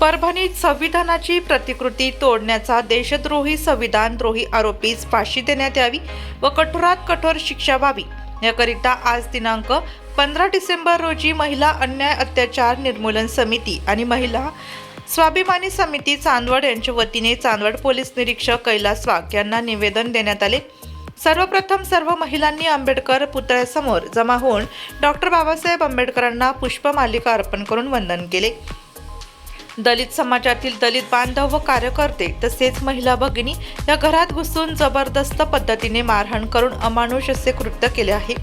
परभणीत संविधानाची प्रतिकृती तोडण्याचा देशद्रोही संविधानद्रोही आरोपीस फाशी देण्यात यावी व कठोरात कठोर शिक्षा व्हावी याकरिता आज दिनांक पंधरा डिसेंबर रोजी महिला अन्याय अत्याचार निर्मूलन समिती आणि महिला स्वाभिमानी समिती चांदवड यांच्या वतीने चांदवड पोलीस निरीक्षक कैलास वाघ यांना निवेदन देण्यात आले. सर्वप्रथम सर्व महिलांनी आंबेडकर पुतळ्यासमोर जमा होऊन डॉक्टर बाबासाहेब आंबेडकरांना पुष्पमालिका अर्पण करून वंदन केले. दलित समाजातील दलित बांधव व कार्यकर्ते तसेच महिला भगिनी या घरात घुसून जबरदस्त पद्धतीने मारहाण करून अमानुष असे कृत्य केले आहे.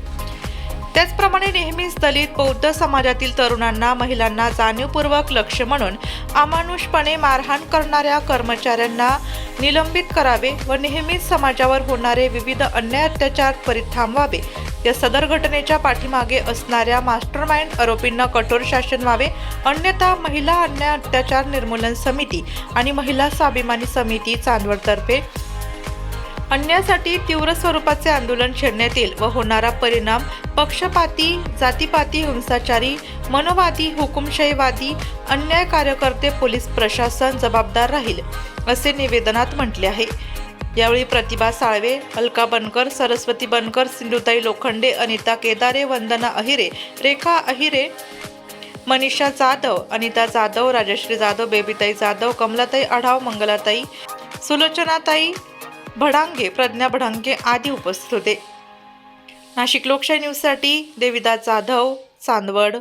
त्याचप्रमाणे नेहमीच दलित बौद्ध समाजातील तरुणांना महिलांना जाणीवपूर्वक लक्ष म्हणून अमानुषपणे मारहाण करणाऱ्या कर्मचाऱ्यांना निलंबित करावे व नेहमीच समाजावर होणारे विविध अन्याय अत्याचार त्वरित थांबवावे. या सदर घटनेच्या पाठीमागे असणाऱ्या मास्टरमाइंड आरोपींना कठोर शासन व्हावे. अन्यथा महिला अन्याय अत्याचार निर्मूलन समिती आणि महिला स्वाभिमानी समिती चांदवडतर्फे अन्यासाठी तीव्र स्वरूपाचे आंदोलन छेडण्यात येईल व होणारा परिणाम पक्षपाती जातीपाती हिंसाचारी मनोवादी हुकुमशाहीवादी अन्याय कार्यकर्ते पोलीस प्रशासन जबाबदार राहील असे निवेदनात म्हटले आहे. यावेळी प्रतिभा साळवे अलका बनकर सरस्वती बनकर सिंधुताई लोखंडे अनिता केदारे वंदना अहिरे रेखा अहिरे मनीषा जाधव अनिता जाधव राजश्री जाधव बेबीताई जाधव कमलाताई आढाव मंगलाताई सुलोचनाताई भडांगे प्रज्ञा भडांगे आदी उपस्थित होते. नाशिक लोकशाही न्यूजसाठी देविदास जाधव चांदवड.